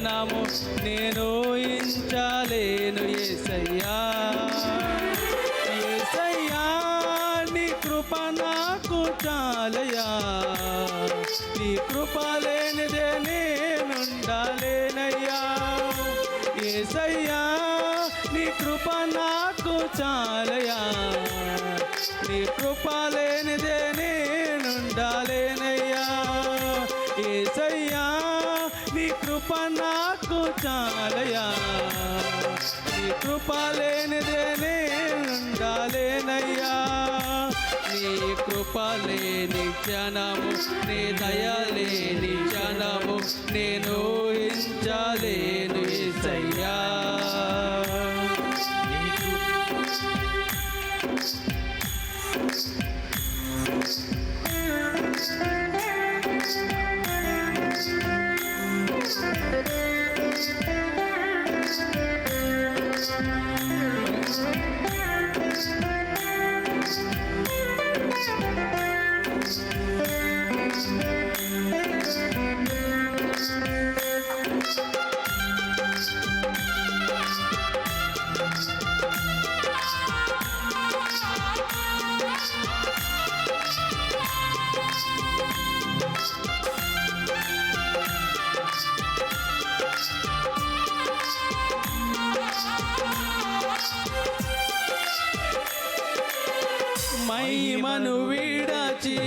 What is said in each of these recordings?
క్షణము నేను ఇంచలేను ఏసయ్యా. ఏసయ్యా నీ కృప నాకు చాలయా నీ కృప లేనిదే నేనుండాలేనయ్యా. ఏసయ్యా నీ కృప నాకు చాలయా నీ కృప లేనిదే నేనుండాలేనయ్యా. ఏసయ్యా కృప నాకు చాలయా? నీ కృప లేనిదే ఉండాలేనయ్యా నీ కృప లేని క్షణము నీ దయ లేని క్షణము నేను ఇచ్చలేను ఏసయ్యా. మహిమను విడచి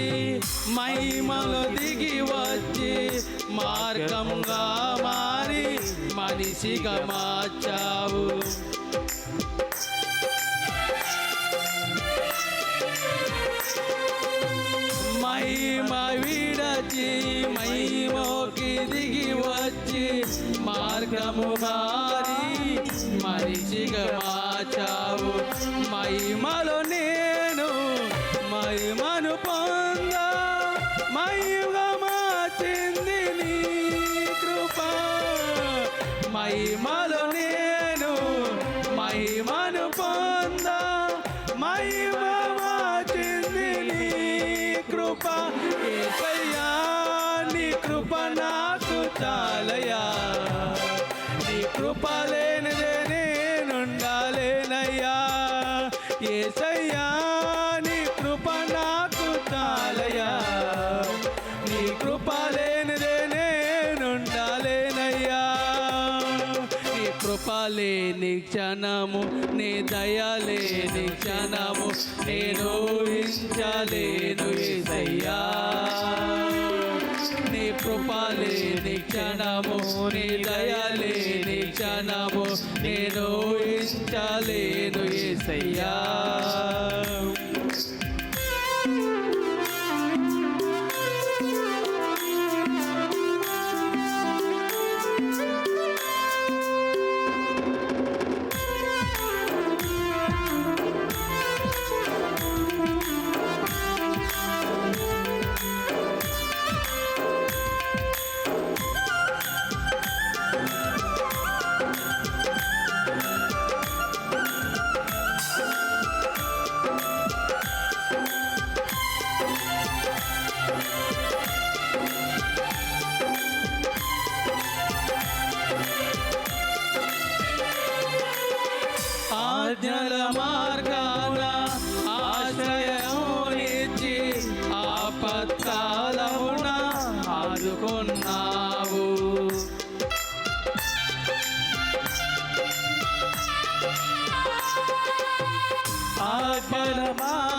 మహిమలో దిగి వచ్చి మార్గంగా మారి మనిషిగా మార్చావు. మహిమ విడచి మహిమోకి దిగి వచ్చి మార్గము మారి మనిషిగా మార్చావు. మహిమలో నేను మహిమను పొంద మహిమమాచింది నీ కృప. మహిమలు నేను మహిమను పొంద మహిమమాచింది నీ కృప. ఏసయ్యా నీ కృప నాకు చాలయా నీ కృప లేనిదే నీ కృప క్షణము నీ దయ లేని క్షణము నేను ఊహించలేను ఏసయ్యా. నీ కృప లేని క్షణము నీ దయ లేని క్షణము నేను ఊహించలేను ఏసయ్యా. ఆజ్ఞల మార్గాన ఆశ్రయమునిచ్చి ఆపత్కాలమున ఆదుకున్నావు. ఆజ్ఞల మార్గాన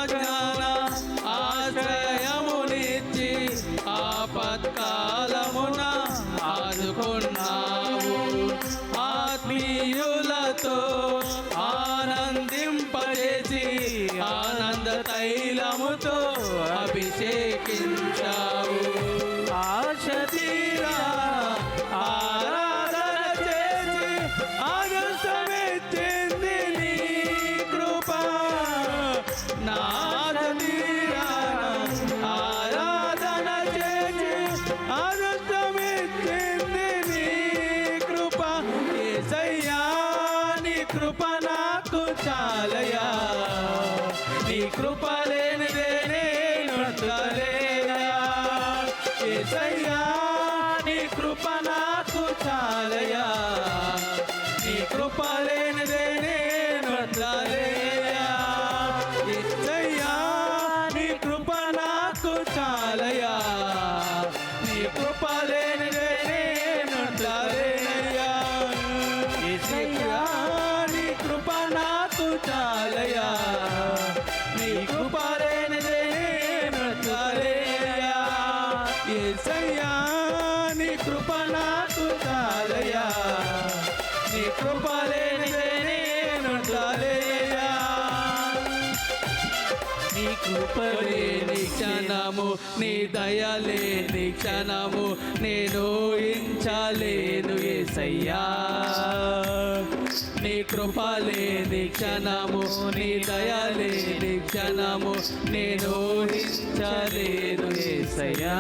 అభిషేకించావు ఆశ తీరా ఆరాధన చేసి ఆదర్శమెత్తింది నీ కృప. నాద తీరా ఆరాధన చేసి ఆదర్శమెత్తింది నీ కృప. ఏసయ్యా నీ కృప నాకు చాలయా నీ కృప కృప నాకు చాలయా నీ కృప లేనిదే నేను చాలయ్యా నీ కృప లేని క్షణము నీ దయ లేని క్షణము నేను ఇంచలేను ఏసయ్యా. నీ కృప లేని క్షణము నీ దయ క్షణము నేను ఇంచలేను ఏసయ్యా.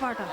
পাটা?